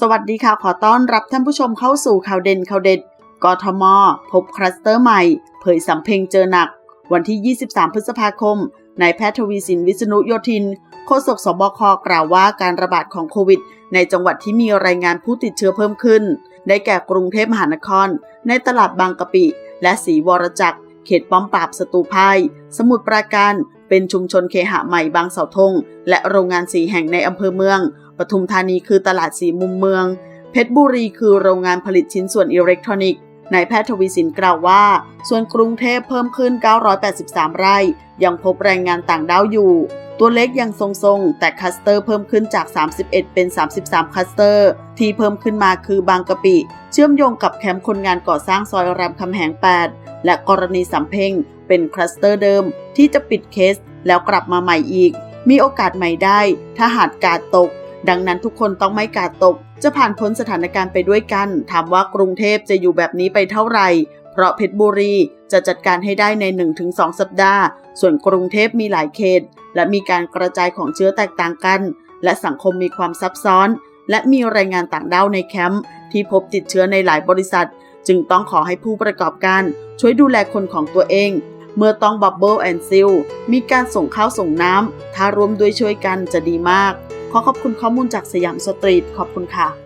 สวัสดีค่ะ ขอต้อนรับท่านผู้ชมเข้าสู่ข่าวเด่นข่าวเด็ด กทม พบคลัสเตอร์ใหม่ เผยสำเพ็งเจอหนัก วันที่ 23 พฤษภาคม นายแพทย์ทวีสินวิษณุโยธิน โฆษกสบคกล่าวว่าการระบาดของโควิด ในจังหวัดที่มีรายงานผู้ติดเชื้อเพิ่มขึ้น ได้แก่กรุงเทพมหานคร ในตลาดบางกะปิ และศรีวรจักร เขตป้อมปราบสตูภัย สมุทรปราการ เป็นชุมชนเคหะใหม่บางเสาธง และโรงงานสีแห่งในอำเภอเมือง ปทุมธานีคือตลาดสีมุมเมือง เพชรบุรีคือโรงงานผลิตชิ้นส่วนอิเล็กทรอนิกส์นายแพทย์ทวีสินกล่าวว่า ส่วนกรุงเทพเพิ่มขึ้น 983 ไร่ ยังพบแรงงานต่างด้าวอยู่ ตัวเลขยังทรงๆ แต่คัสเตอร์เพิ่มขึ้นจาก 31 เป็น 33 คัสเตอร์ ที่เพิ่มขึ้นมาคือบางกะปิ เชื่อมโยงกับแคมป์คนงานก่อสร้างซอยรามคำแหง 8 และกรณีสำเพ็งเป็นคลัสเตอร์เดิมที่จะปิดเคสแล้วกลับมาใหม่อีก มีโอกาสใหม่ได้ ถ้าหากกาดตก ดังนั้นทุกคนต้องไม่กาดตก จะผ่านพ้นสถานการณ์ไปด้วยกัน ถามว่ากรุงเทพจะอยู่แบบนี้ไปเท่าไหร่ เพราะเพชรบุรีจะจัดการให้ได้ใน 1-2 สัปดาห์ ส่วนกรุงเทพมีหลายเขต และมีการกระจายของเชื้อแตกต่างกัน และสังคมมีความซับซ้อน และมีแรายงานต่างด้าวในแคมป์ที่พบติดเชื้อในหลายบริษัท จึงต้องขอให้ผู้ประกอบการ ช่วยดูแลคนของตัวเองเมื่อต้องบับเบิลแอนซิลมีการส่งข้าวส่งน้ำ ถ้ารวมด้วยช่วยกันจะดีมาก ขอขอบคุณข้อมูลจากสยามสตรีทขอบคุณค่ะ